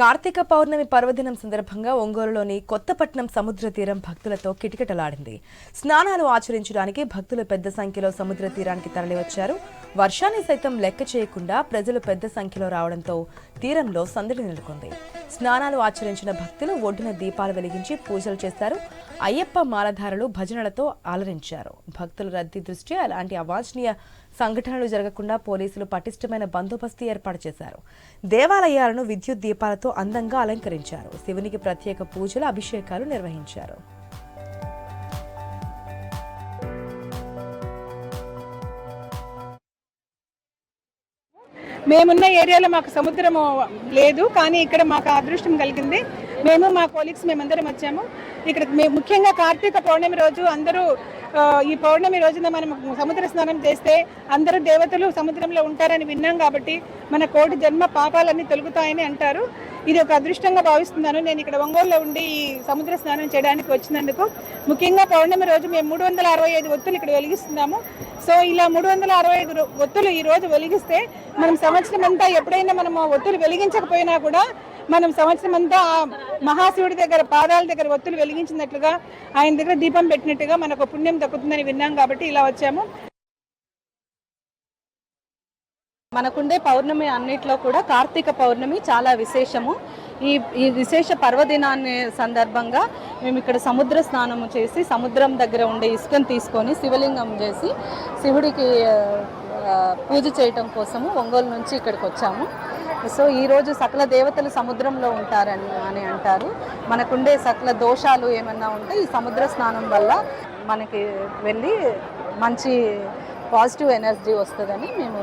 కార్తీక పౌర్ణమి పర్వదినం సందర్భంగా ఒంగోలులోని కొత్తపట్నం సముద్ర తీరం భక్తులతో కిటకిటలాడింది. స్నానాలు ఆచరించడానికి భక్తులు పెద్ద సంఖ్యలో సముద్ర తీరానికి తరలివచ్చారు. వర్షాన్ని సైతం లెక్క చేయకుండా ప్రజలు పెద్ద సంఖ్యలో రావడంతో తీరంలో సందడి నెలకొంది. స్నానాలు ఆచరించిన భక్తులు ఒడ్డున దీపాలు వెలిగించి పూజలు చేశారు అయ్యప్ప మాలధారులు భజనలతో అలరించారు. భక్తుల రద్దీ దృష్ట్యా అలాంటి అవాంఛనీయ సంఘటనలు జరగకుండా పోలీసులు పటిష్టమైన బందోబస్తు ఏర్పాటు చేశారు. దేవాలయాలను విద్యుత్ దీపాలతో అందంగా అలంకరించారు. శివునికి ప్రత్యేక పూజలు అభిషేకాలు నిర్వహించారు. మేమున్న ఏరియాలో మాకు సముద్రము లేదు కానీ ఇక్కడ మాకు అదృష్టం కలిగింది. మేము మా కోలీగ్స్ మేమందరం వచ్చాము. ఇక్కడ ముఖ్యంగా కార్తీక పౌర్ణమి రోజు అందరూ ఈ పౌర్ణమి రోజున మనం సముద్ర స్నానం చేస్తే అందరూ దేవతలు సముద్రంలో ఉంటారని విన్నాం కాబట్టి మన కోటి జన్మ పాపాలన్నీ తొలుగుతాయని అంటారు. ఇది ఒక అదృష్టంగా భావిస్తున్నాను. నేను ఇక్కడ ఒంగోలులో ఉండి ఈ సముద్ర స్నానం చేయడానికి వచ్చినందుకు. ముఖ్యంగా పౌర్ణమి రోజు మేము మూడు వందల అరవై ఐదు ఒత్తులు ఇక్కడ వెలిగిస్తున్నాము. సో ఇలా మూడు వందల అరవై ఐదు ఒత్తులు ఈ రోజు వెలిగిస్తే మనం సంవత్సరం అంతా ఎప్పుడైనా మనం ఒత్తులు వెలిగించకపోయినా కూడా మనం సంవత్సరం అంతా ఆ మహాశివుడి దగ్గర పాదాల దగ్గర ఒత్తులు వెలిగించినట్లుగా ఆయన దగ్గర దీపం పెట్టినట్టుగా మనకు పుణ్యం దక్కుతుందని విన్నాం కాబట్టి ఇలా వచ్చాము. మనకుండే పౌర్ణమి అన్నిట్లో కూడా కార్తీక పౌర్ణమి చాలా విశేషము. ఈ ఈ విశేష పర్వదినాన్ని సందర్భంగా మేము ఇక్కడ సముద్ర స్నానము చేసి సముద్రం దగ్గర ఉండే ఇసుకను తీసుకొని శివలింగం చేసి శివుడికి పూజ చేయటం కోసము ఒంగోలు నుంచి ఇక్కడికి వచ్చాము. సో ఈరోజు సకల దేవతలు సముద్రంలో ఉంటారని అని అంటారు. మనకుండే సకల దోషాలు ఏమన్నా ఉంటే ఈ సముద్ర స్నానం వల్ల మనకి వెళ్ళి మంచి పాజిటివ్ ఎనర్జీ వస్తుందని మేము